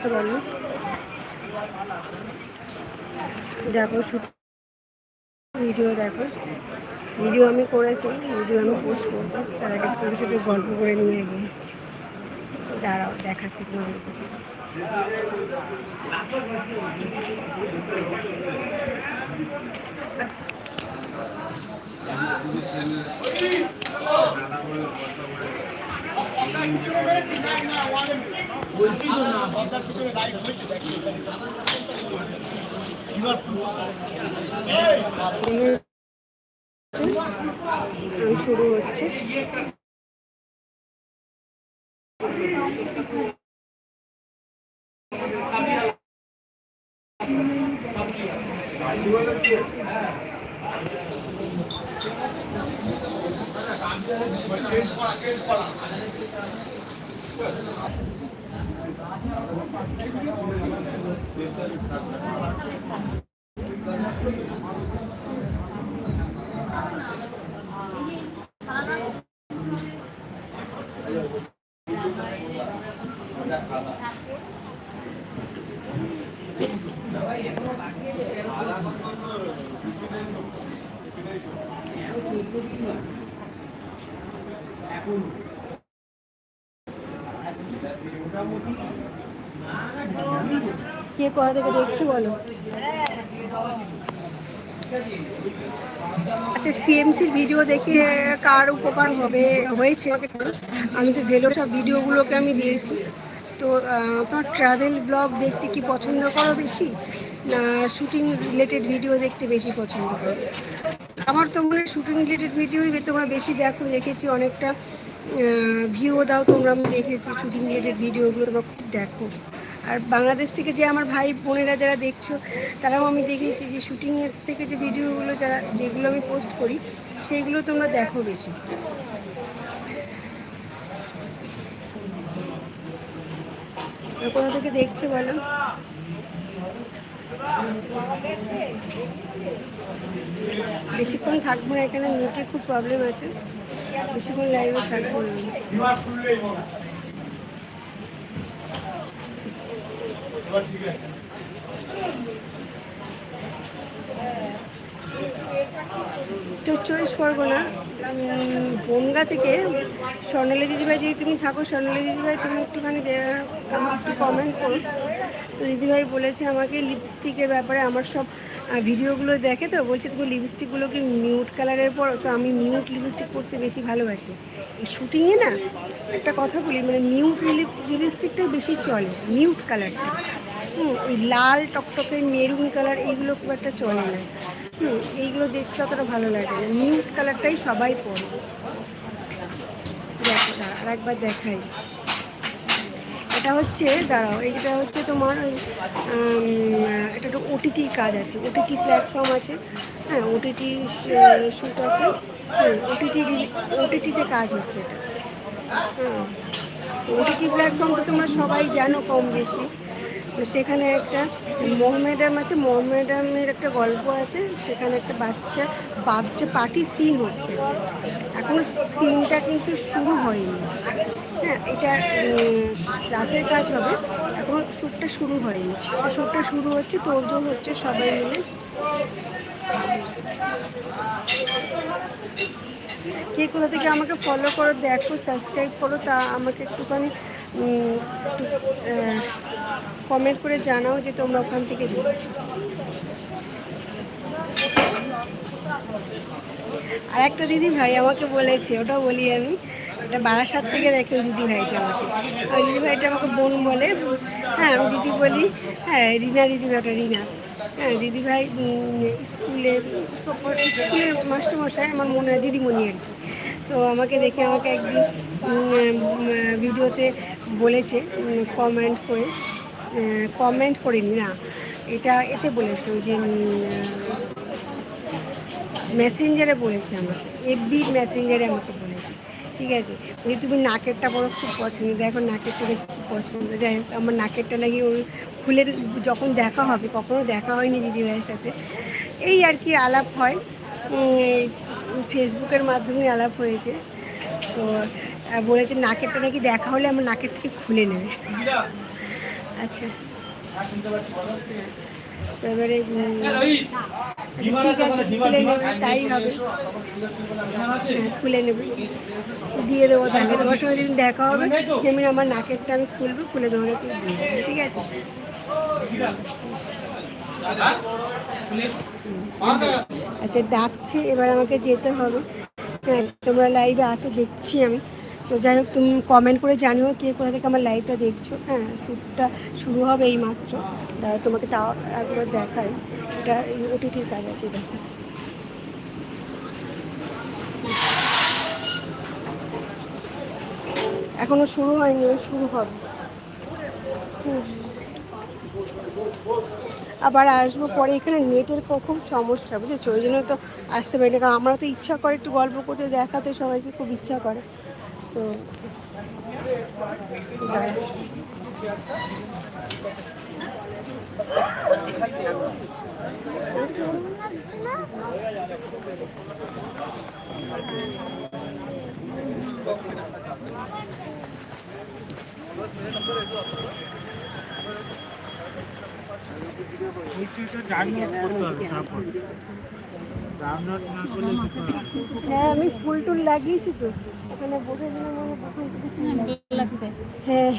করছে বলো। দেখো ভিডিও দেখো। ভিডিও আমি করেছি ভিডিও আমি পোস্ট করব। তার আগে ছোটো ছোটো গল্প করে নিয়ে গিয়ে দাঁড়াও, দেখাচ্ছি তোমাদেরকে আমি শুরু হচ্ছে এখন কে কোথা থেকে দেখছ বলো? আচ্ছা সিএমসির ভিডিও দেখে কার উপকার হবে, হয়েছে? আমি তো ভেলোর সব ভিডিওগুলোকে আমি দিয়েছি। তো তোমার ট্রাভেল ব্লগ দেখতে কি পছন্দ করো বেশি? না শুটিং রিলেটেড ভিডিও দেখতে বেশি পছন্দ করো? আমার তো মনে হয় শুটিং রিলেটেড ভিডিওই তোমরা বেশি দেখো, দেখেছি অনেকটা। ভিউও দাও, তোমরা আমি দেখেছি শুটিং রিলেটেড ভিডিওগুলো তোমরা খুব দেখো। আর বাংলাদেশ থেকে যে আমার ভাই, বোনেরা যারা দেখছ, তারাও আমি দেখেছি যে শুটিংয়ের থেকে যে ভিডিওগুলো যারা, যেগুলো আমি পোস্ট করি সেইগুলো তোমরা দেখো বেশি। আর কোথা থেকে দেখছ বলো? বেশিক্ষণ থাকব না, এখানে নেটে খুব প্রবলেম আছে। বেশিক্ষণ লাইভে থাকব না। তো চব্বিশ পরগনা। বনগা থেকে স্বর্ণালী দিদিভাই যদি তুমি থাকো, স্বর্ণালী দিদিভাই তুমি একটুখানি একটু কমেন্ট করো। তো দিদিভাই বলেছে আমাকে লিপস্টিকের ব্যাপারে আমার সব ভিডিওগুলো দেখে তো, বলছে তুমি লিপস্টিকগুলোকে মিউট কালারের পর। তো আমি মিউট লিপস্টিক পরতে বেশি ভালোবাসি। এই শুটিংয়ে না, একটা কথা বলি মানে মিউট লিপস্টিকটাই বেশি চলে মিউট কালারটা ওই লাল টকটকে মেরুন কালার এইগুলো খুব একটা চলে না। হুম, এইগুলো দেখতে অতটা ভালো লাগে না। মিউট কালারটাই সবাই পরে। দেখো আর একবার দেখাই। এটা হচ্ছে, দাঁড়াও, এইটা হচ্ছে তোমার ওই এটা একটা ওটিটি কাজ আছে। ওটিটি প্ল্যাটফর্ম আছে। হ্যাঁ ওটিটি শ্যুট আছে। হ্যাঁ ওটিটি ওটিটিতে কাজ হচ্ছে এটা। হ্যাঁ ওটিটি প্ল্যাটফর্ম তো তোমরা সবাই জানো কম বেশি। তো সেখানে একটা মোহামেডাম আছে, মোহামেডামের একটা গল্প আছে, সেখানে একটা বাচ্চা বাচ্চা পার্টি সিন হচ্ছে। এখনও সিনটা কিন্তু শুরু হয়নি। হ্যাঁ এটা রাতের কাজ হবে, এখনও শ্যুটটা শুরু হয়নি। শ্যুটটা শুরু হচ্ছে তোড়জোড় হচ্ছে সবাই মিলে কে কোথা থেকে আমাকে ফলো করো, দেখো সাবস্ক্রাইব করো, তা আমাকে একটুখানি কমেন্ট করে জানাও যে তোমরা ওখান থেকে দেখছ। আর একটা দিদি ভাই আমাকে বলেছে, ওটাও বলি আমি ওটা বারাসাত থেকে দেখে ওই দিদি ভাইটা আমাকে। ওই দিদি ভাইটা আমাকে বোন বলে। হ্যাঁ আমি দিদি বলি হ্যাঁ রিনা দিদি ভাইটা রিনা। হ্যাঁ দিদি ভাই স্কুলে, স্কুলের মাস্টারমশাই, আমার মনে হয় দিদিমণি আর কি। তো আমাকে দেখে আমাকে একদিন ভিডিওতে বলেছে কমেন্ট করে কমেন্ট করিনি না। এটা এতে বলেছে ওই যে মেসেঞ্জারে বলেছে আমাকে এফবির মেসেঞ্জারে আমাকে বলেছে। ঠিক আছে? বলি, তুমি নাকেরটা বড় খুব পছন্দ, দেখো নাকেরটা খুব পছন্দ। যাই আমার নাকেরটা নাকি ওই ফুলের যখন দেখা হবে, কখনো দেখা হয়নি দিদিভাইয়ের সাথে। এই আর কি আলাপ হয়। ফেসবুকের মাধ্যমে আলাপ হয়েছে। তো বলেছে নাকেরটা নাকি দেখা হলে আমার নাকের থেকে খুলে নেবে। আচ্ছা। তারপরে আচ্ছা, ঠিক আছে খুলে নেবে তাই হবে। হ্যাঁ খুলে নেবে। দিয়ে দেবো তাকে তোমার সঙ্গে যেদিন দেখা হবে যেমন আমার নাকেরটা আমি খুলবো খুলে দিয়ে দেবো ঠিক আছে? আচ্ছা ডাকছে এবার আমাকে যেতে হবে। হ্যাঁ তোমরা লাইভে আছো দেখছি আমি। তো যাই হোক, তুমি কমেন্ট করে জানিও কে কোথা থেকে আমার লাইভটা দেখছ। হ্যাঁ শ্যুটটা শুরু হবে এই মাত্র। দাঁড়া তোমাকে তাও একবার দেখাই। এটা ওটিটির কাজ আছে, দেখো। এখনও শুরু হয়নি শুরু হবে। আবার আসব পরে। এখানে নেটের খুব সমস্যা, বুঝেছ? ওই জন্য তো আসতে পারি না। কারণ আমরা তো ইচ্ছা করে একটু গল্প করতে, দেখাতে সবাইকে খুব ইচ্ছা করে। তো। হ্যাঁ আমি ফুল টুল লাগিয়েছি তো ওখানে বসেছিলাম আমি তখন থেকে ফুল লাগিয়ে- হ্যাঁ।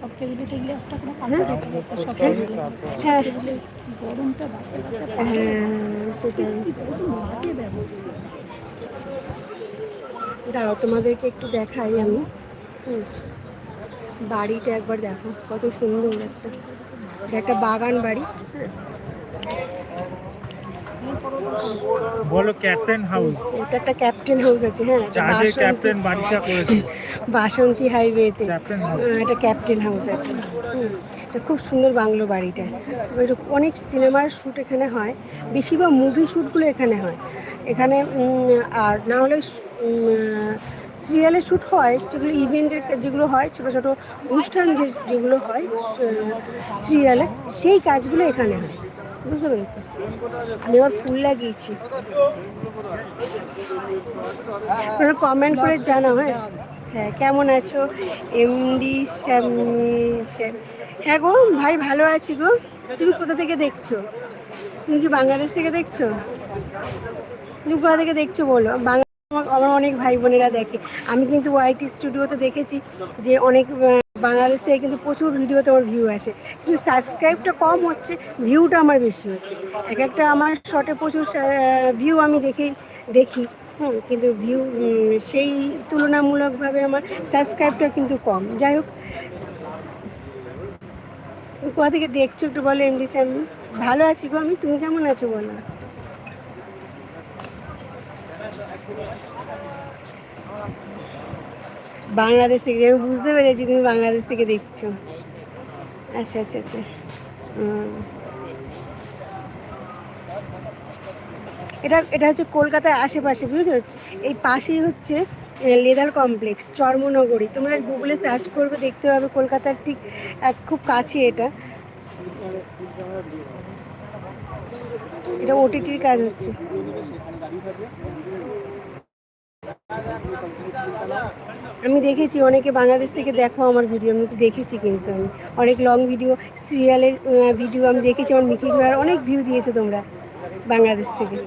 সব টেবিলে টেবিলে একটা করে হ্যাঁ। সব টেবিলে হ্যাঁ। গরমটা বাচ্চা বাচ্চা হ্যাঁ সেটাই। বাজে ব্যবস্থা। দাঁড়াও তোমাদেরকে একটু দেখাই আমি। হুম। বাড়িটা একবার দেখো কত সুন্দর একটা। একটা বাগান বাড়ি হ্যাঁ। বলো ক্যাপ্টেন হাউস। এটা একটা ক্যাপ্টেন হাউস আছে হ্যাঁ চার্জে ক্যাপ্টেন বাড়িটা করেছে বাসন্তী হাইওয়েতে হাউস। এটা ক্যাপ্টেন হাউস আছে। এটা খুব সুন্দর বাংলো বাড়িটা। অনেক সিনেমার শ্যুট এখানে হয় বেশিরভাগ মুভি শ্যুটগুলো এখানে হয়। এখানে আর না হলে সিরিয়ালের শ্যুট হয় যেগুলো ইভেন্টের যেগুলো হয় ছোটো ছোটো অনুষ্ঠান যে যেগুলো হয় সিরিয়ালে সেই কাজগুলো এখানে হয়। বুঝতে পেরেছি। আমি আবার ফুল লাগিয়েছি। আপনারা কমেন্ট করে জানাও হ্যাঁ? হ্যাঁ কেমন আছো? এমডি হ্যাঁ গো, ভাই ভালো আছি গো। তুমি কোথা থেকে দেখছ? তুমি কি বাংলাদেশ থেকে দেখছ? তুমি কোথা থেকে দেখছ বলো? বাংলা আমার- অনেক ভাই বোনেরা দেখে। আমি কিন্তু ওয়াইটি স্টুডিওতে দেখেছি যে অনেক বাংলাদেশ থেকে কিন্তু প্রচুর ভিডিওতে আমার ভিউ আসে। কিন্তু সাবস্ক্রাইবটা কম হচ্ছে ভিউটা আমার বেশি হচ্ছে। এক একটা আমার শর্টে প্রচুর ভিউ আমি দেখেই দেখি। হুম, কিন্তু ভিউ সেই তুলনামূলকভাবে আমার সাবস্ক্রাইবটা কিন্তু কম। যাই হোক। কোথা থেকে দেখছ একটু বলো এমডি স্যাম ভালো আছি গো আমি, তুমি কেমন আছো বলো? বাংলাদেশ থেকে, আমি বুঝতে পেরেছি তুমি বাংলাদেশ থেকে দেখছ। আচ্ছা আচ্ছা আচ্ছা। এটা এটা হচ্ছে কলকাতার আশেপাশে, বুঝেছ? এই পাশেই হচ্ছে লেদার কমপ্লেক্স, চর্মনগরী। তোমরা গুগলে সার্চ করবে, দেখতে পাবে কলকাতার ঠিক, এক, খুব কাছে এটা। এটা ওটিটির কাজ হচ্ছে। আমি দেখেছি, অনেকে বাংলাদেশ থেকে দেখো আমার ভিডিও আমি দেখেছি কিন্তু আমি। অনেক লং ভিডিও সিরিয়ালের ভিডিও আমি দেখেছি, আমার মিঠি ঝোড়ার অনেক ভিউ দিয়েছ তোমরা বাংলাদেশ থেকে।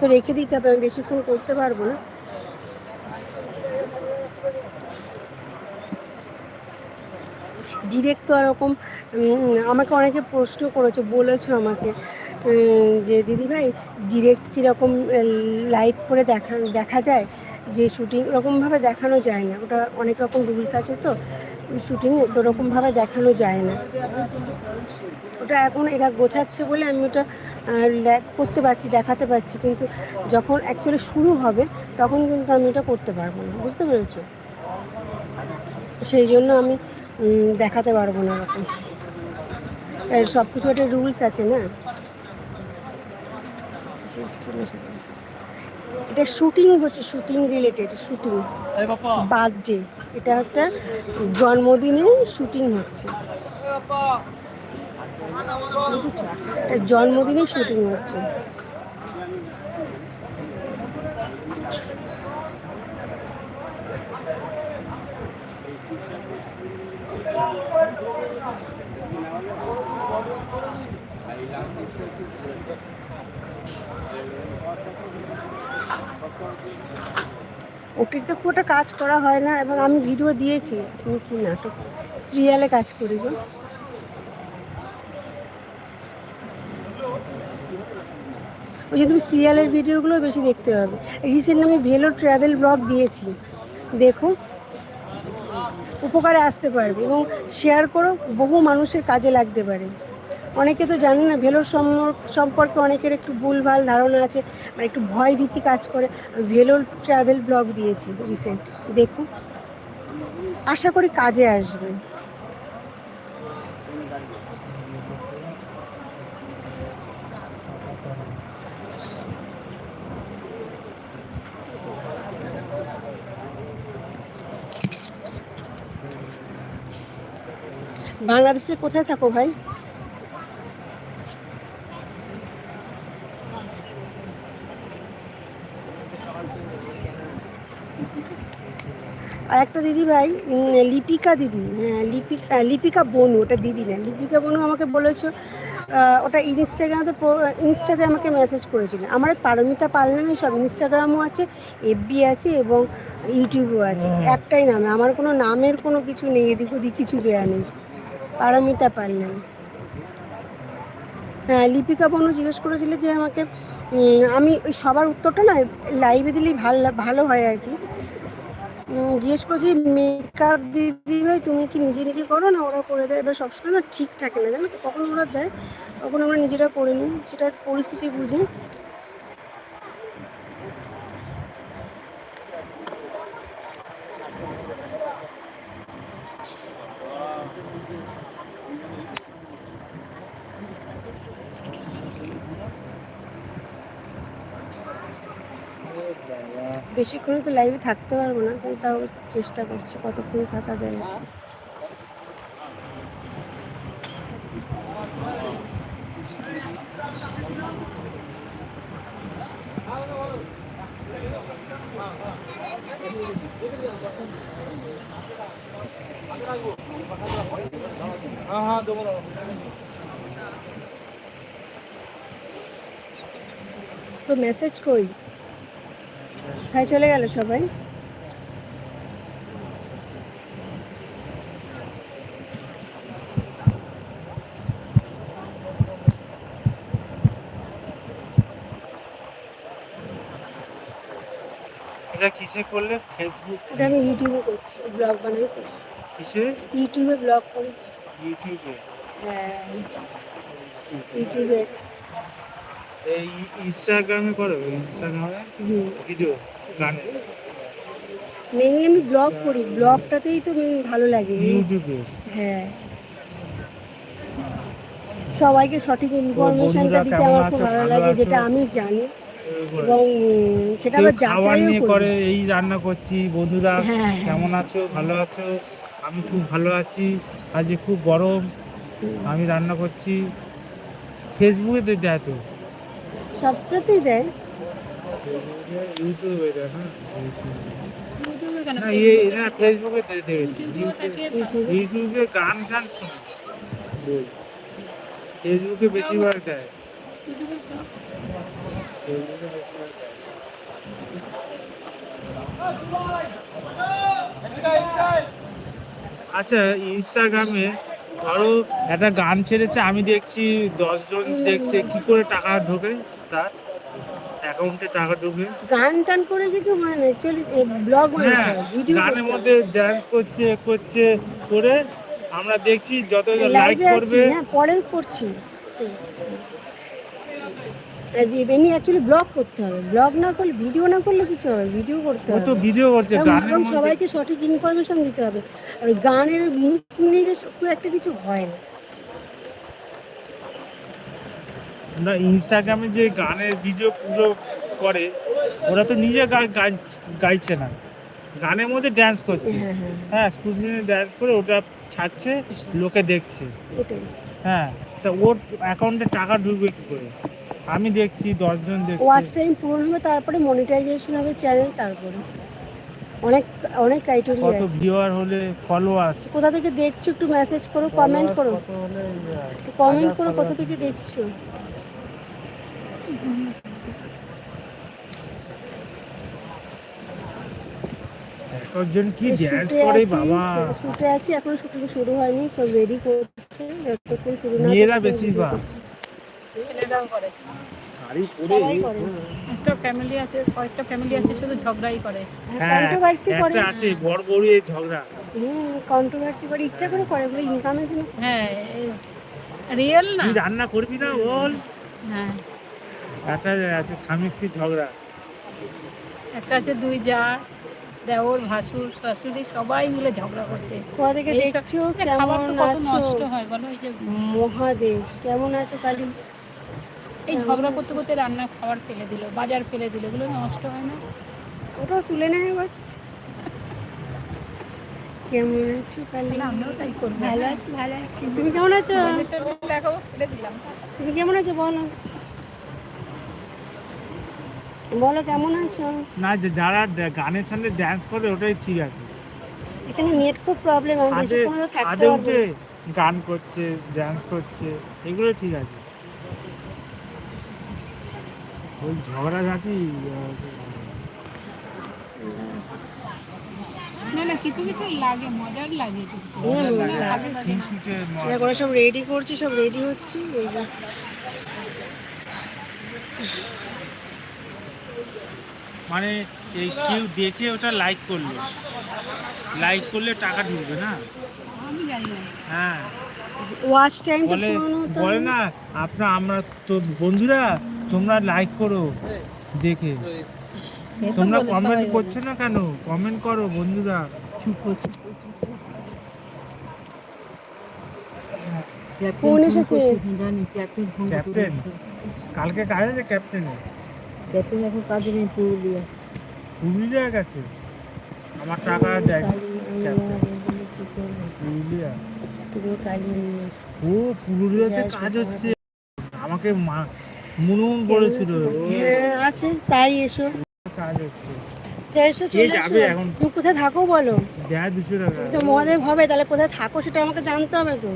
তো রেখে দিতে হবে, আমি বেশিক্ষণ করতে পারব না। ডিরেক্ট তো ওরকম উম, আমাকে অনেকে প্রশ্ন করেছে বলেছ আমাকে যে দিদিভাই ডিরেক্ট কীরকম লাইভ করে দেখা দেখা যায়? যে শুটিং ওরকমভাবে দেখানো যায় না। ওটা অনেক রকম রুলস আছে তো শুটিংয়ে তো ওরকমভাবে দেখানো যায় না। ওটা এখন এরা গোছাচ্ছে বলে আমি ওটা করতে পারছি দেখাতে পারছি। কিন্তু যখন অ্যাকচুয়ালি শুরু হবে তখন কিন্তু আমি এটা করতে পারব না। বুঝতে পেরেছ? সেই জন্য আমি দেখাতে পারব না এরকম সব কিছু একটা রুলস আছে না? এটা শুটিং হচ্ছে শুটিং রিলেটেড শুটিং বার্থডে এটা একটা জন্মদিনে শুটিং হচ্ছে। বুঝেছ? জন্মদিনে শুটিং হচ্ছে। ওটিতে খুব একটা কাজ করা হয় না, এবং আমি ভিডিও দিয়েছি। কি নাটক সিরিয়ালে কাজ করি গো। ওই যে তুমি সিরিয়ালের ভিডিওগুলো বেশি দেখতে পাবে। রিসেন্ট আমি ভেলো ট্রাভেল ব্লগ দিয়েছি। দেখো। উপকারে আসতে পারবে, এবং শেয়ার করো, বহু মানুষের কাজে লাগতে পারে। অনেকে তো জানে না, ভেলোর সম্পর্কে অনেকের একটু ভুলভাল ধারণা আছে মানে একটু ভয় ভীতি কাজ করে। ভেলোর ট্রাভেল ব্লগ দিয়েছি রিসেন্ট দেখুন। আশা করি কাজে আসবে। বাংলাদেশে কোথায় থাকো ভাই? আর একটা দিদি ভাই লিপিকা দিদি হ্যাঁ লিপিকা লিপিকা বনু ওটা দিদি না লিপিকা বনু আমাকে বলেছ ওটা ইনস্টাগ্রামে ইনস্টাতে আমাকে মেসেজ করেছিল। আমার পারমিতা পাল নামে সব ইনস্টাগ্রামও আছে এফবি আছে এবং ইউটিউবও আছে। একটাই নামে আমার কোনো নামের কোনো কিছু নেই এদিক ওদিক কিছু দেওয়া নেই। পারমিতা পাল নামে। হ্যাঁ লিপিকা বনু জিজ্ঞেস করেছিল যে আমাকে আমি ওই সবার উত্তরটা না লাইভে দিলেই ভালো ভালো হয় আর কি। জিজ্ঞেস করছি মেকআপ দিদি ভাই, তুমি কি নিজে নিজে করো না ওরা করে দেয়? এবার সবসময় না ঠিক থাকে না, জানো তো? কখন ওরা দেয় তখন আমরা নিজেরা করে নিই সেটা পরিস্থিতি বুঝে। বেশিক্ষণ তো লাইভে থাকতে পারব না কিন্তু তাও চেষ্টা করছি কতক্ষণ থাকা যায়। না তো মেসেজ কই? হ্যাঁ চলে গেল সবাই? এটা কিসে করলে? ফেসবুক এটা আমি ইউটিউবে করছি ব্লগ বানাই তো। কিসে? ইউটিউবে ব্লগ করি। ইউটিউবে হ্যাঁ ইউটিউবে এই ইনস্টাগ্রামে করো ইনস্টাগ্রামে ভিডিও মেনলি আমি ব্লগ করি ব্লগটাতেই তো মেন ভালো লাগে। হ্যাঁ। সবাইকে সঠিক ইনফরমেশনটা দিতে আমার খুব ভালো লাগে যেটা আমি জানি। এবং সেটা আবার যাচাইও করে। এই রান্না করছি। বন্ধুরা হ্যাঁ। কেমন আছো? ভালো আছো? আমি খুব ভালো আছি। আজকে খুব গরম। আমি রান্না করছি। ফেসবুকে দেয় তো? সবটাতেই দেয়। ইউটিউবে দেয় ইউটিউবে কেন না না ফেসবুকে দেখেছি ইউটিউবে থাকে ইউটিউবে ইউটিউবে গান টান শুনি। ফেসবুকে বেশিরভাগ দেয় ফেসবুকে বেশিরভাগ দেয়। আচ্ছা ইনস্টাগ্রামে ধরো একটা গান ছেড়েছে আমি দেখছি দশজন দেখছে কি করে টাকা ঢোকে তার অ্যাকাউন্টে টাকা ঢোকে গান টান করে কিছু হয় না অ্যাকচুয়ালি ব্লগ হ্যাঁ ভিডিও গানের মধ্যে করছে করছে করে আমরা দেখছি যত লাইক করবে। হ্যাঁ পরেও করছি। আর এমনি অ্যাকচুয়ালি ব্লগ করতে হবে। ব্লগ না করলে ভিডিও না করলে কিছু হবে ভিডিও করতে হবে তো ভিডিও করছে মধ্যে সবাইকে সঠিক ইনফরমেশন দিতে হবে। আর গানের মুখ খুব একটা কিছু হয় না। না ইনস্টাগ্রামে যে গানের ভিডিও পুরো করে ওরা তো নিজে গাই- গাই- গাইছে না। গানের মধ্যে ড্যান্স করছে। হ্যাঁ হ্যাঁ। হ্যাঁ ড্যান্স করে ওটা ছাড়ছে লোকে দেখছে। হ্যাঁ তা ওর অ্যাকাউন্টে টাকা ঢুকবে কি করে? আমি দেখছি দশজন ওয়াচ দেখছি টাইম পূরণ হবে তারপরে মনিটাইজেশন হবে চ্যানেল তারপরে। অনেক অনেক ক্রাইটেরিয়া কত ভিউয়ার হলে ফলোয়ার্স কোথা থেকে দেখছ একটু মেসেজ করো কমেন্ট করো। কমেন্ট করো কোথা থেকে দেখছ। একজন কি ড্যান্স করে বাবা? শুটে আছি এখনও শুটিং শুরু হয়নি সব রেডি করছে যতক্ষণ শুরু না মেয়েরা ততক্ষণ বেশি বা। ছেলেরাও করে। শাড়ি করে। একটা ফ্যামিলি আছে কয়েকটা ফ্যামিলি আছে শুধু ঝগড়াই করে। হ্যাঁ কন্ট্রোভার্সি করে একটা আছে বড় বড় এই ঝগড়া। হুম কন্ট্রোভার্সি করে ইচ্ছা করে করে ওগুলো ইনকামের জন্য। হ্যাঁ রিয়েল না। তুই রান্না করবি না বল? হ্যাঁ। একটা আছে স্বামী স্ত্রী ঝগড়া। একটা আছে দুই যা দেওর ভাসুর শাশুড়ি সবাই মিলে ঝগড়া করছে। কোথা থেকে দেখছ? মানে খাবার তো কেমন আছো? নষ্ট হয় বলো এই যে মহাদেব কেমন আছো কালী? এই ঝগড়া করতে করতে রান্না খাবার ফেলে দিল বাজার ফেলে দিল এগুলো নষ্ট হয় না? ওটাও তুলে নেয় এবার কেমন আছো কালী? আমরাও তাই করব। ভালো আছি ভালো আছি। তুমি কেমন আছো? দেখাবো ফেলে দিলাম। তুমি কেমন আছো বলো? বলো কেমন আছো? না যে যারা গানের সামনে ড্যান্স করে ওটাই ঠিক আছে। এখানে নেট খুব প্রবলেম আমি ছাদে থাকতে উঠে গান করছে ড্যান্স করছে এগুলো ঠিক আছে। ওই ঝগড়াঝাটি না না কিছু কিছু লাগে মজার লাগে। ওরা সব রেডি করছে সব রেডি হচ্ছে মানে এই কেউ দেখে ওটা লাইক করল। লাইক করলে টাকা ঢুকবে না? আমি জানি না। হ্যাঁ। ওয়াচ টাইম বলে বলে না আপনার আমরা তো বন্ধুরা তোমরা লাইক করো দেখে। তোমরা কমেন্ট করছ না কেন? কমেন্ট করো বন্ধুরা। ফোন এসেছে। ক্যাপ্টেন কালকে কাজ আছে ক্যাপ্টেনে এখন কাজে নেই পুরুলিয়া। পুরুলিয়া গেছে? আমার টাকা দেয়? পুরুলিয়া। তুমি ও পুরুলিয়াতে কাজ হচ্ছে। আমাকে মা- মুনুন বলেছিল হ্যাঁ আছে তাই এসো। কাজ হচ্ছে। এসো চলে এখন? তুমি কোথায় থাকো বলো? দেয় দুশো টাকা। তো মহাদেব হবে তাহলে কোথায় থাকো সেটা আমাকে জানতে হবে তো।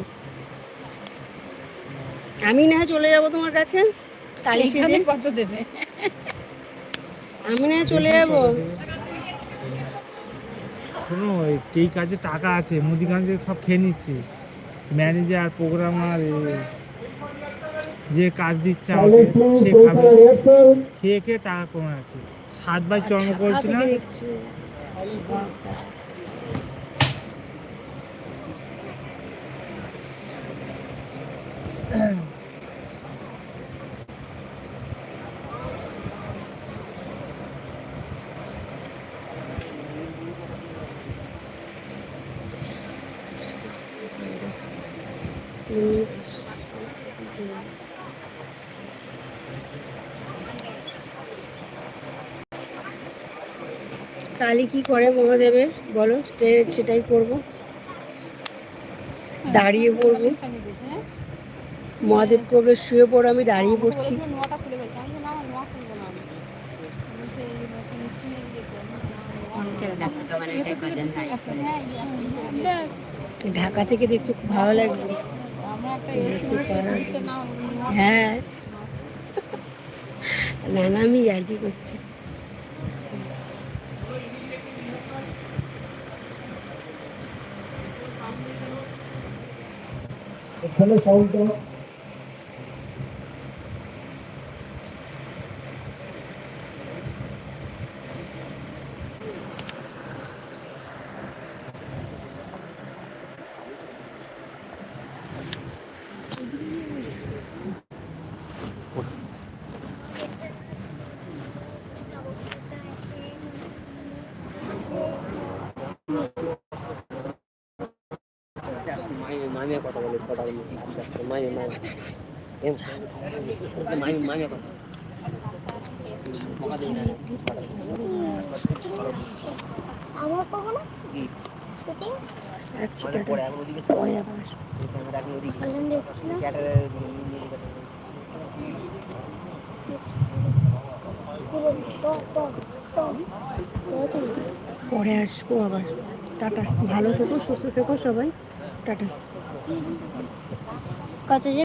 আমি না হয় চলে যাব তোমার কাছে। কালী সেজে। কত দেবে? আমি না চলে যাব। শোনো এই কাজে টাকা আছে মুদিগঞ্জে সব খেয়ে নিচ্ছে। ম্যানেজার প্রোগ্রামার যে কাজ দিচ্ছে আমাকে সে খাবে। খেয়ে খেয়ে টাকা কমে আছে সাতবার চর্ম ঢাকা করছি না। থেকে দেখছি কালী কি করে মহাদেবে? বলো সেটাই করব। দাঁড়িয়ে পড়ব? মহাদেব করবে শুয়ে পড়ো, আমি দাঁড়িয়ে পড়ছি। ঢাকা থেকে দেখছ, খুব ভালো লাগছে। আমরা না না আমি দিতে করছি। নোয়া হ্যাঁ মামিয়া কথা বলে মামিয়া মামিয়া মামিয়া কথা আমার কখনো আচ্ছা পরে আবার ওদিকে পরে আসব আবার। টাটা। ভালো থেকো সুস্থ থেকো সবাই। টাটা। কত